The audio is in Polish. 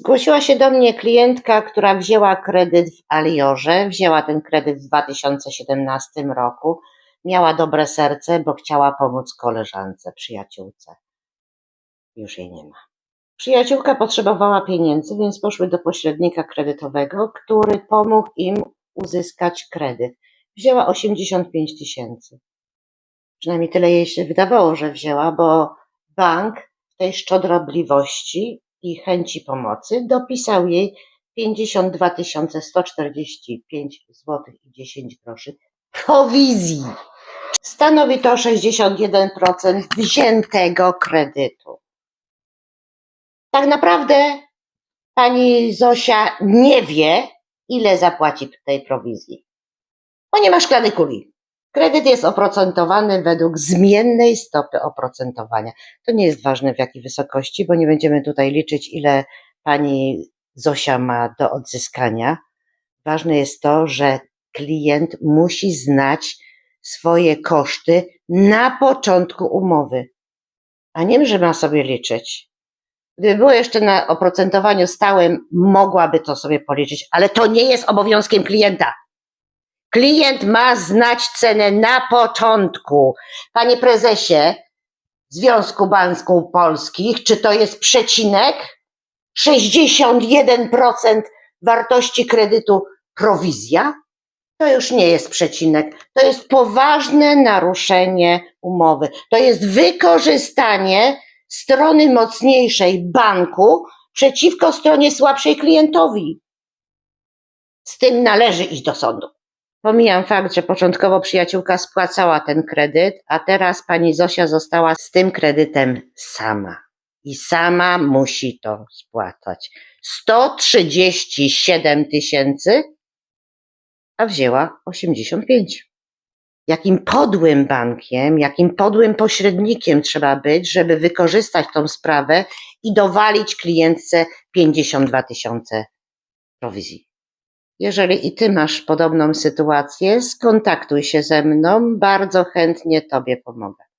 Zgłosiła się do mnie klientka, która wzięła kredyt w Aliorze. Wzięła ten kredyt w 2017 roku. Miała dobre serce, bo chciała pomóc koleżance, przyjaciółce. Już jej nie ma. Przyjaciółka potrzebowała pieniędzy, więc poszły do pośrednika kredytowego, który pomógł im uzyskać kredyt. Wzięła 85 tysięcy. Przynajmniej tyle jej się wydawało, że wzięła, bo bank tej szczodrobliwości i chęci pomocy dopisał jej 52 145 zł i 10 groszy prowizji. Stanowi to 61% wziętego kredytu. Tak naprawdę pani Zosia nie wie, ile zapłaci tej prowizji, bo nie ma szklanej kuli. Kredyt jest oprocentowany według zmiennej stopy oprocentowania. To nie jest ważne w jakiej wysokości, bo nie będziemy tutaj liczyć, ile pani Zosia ma do odzyskania. Ważne jest to, że klient musi znać swoje koszty na początku umowy, a nie, że ma sobie liczyć. Gdyby było jeszcze na oprocentowaniu stałym, mogłaby to sobie policzyć, ale to nie jest obowiązkiem klienta. Klient ma znać cenę na początku. Panie prezesie Związku Banków Polskich, czy to jest przecinek? 61% wartości kredytu prowizja? To już nie jest przecinek. To jest poważne naruszenie umowy. To jest wykorzystanie strony mocniejszej banku przeciwko stronie słabszej klientowi. Z tym należy iść do sądu. Pomijam fakt, że początkowo przyjaciółka spłacała ten kredyt, a teraz pani Zosia została z tym kredytem sama. I sama musi to spłacać. 137 tysięcy, a wzięła 85. Jakim podłym bankiem, jakim podłym pośrednikiem trzeba być, żeby wykorzystać tą sprawę i dowalić klientce 52 tysiące prowizji. Jeżeli i ty masz podobną sytuację, skontaktuj się ze mną, bardzo chętnie tobie pomogę.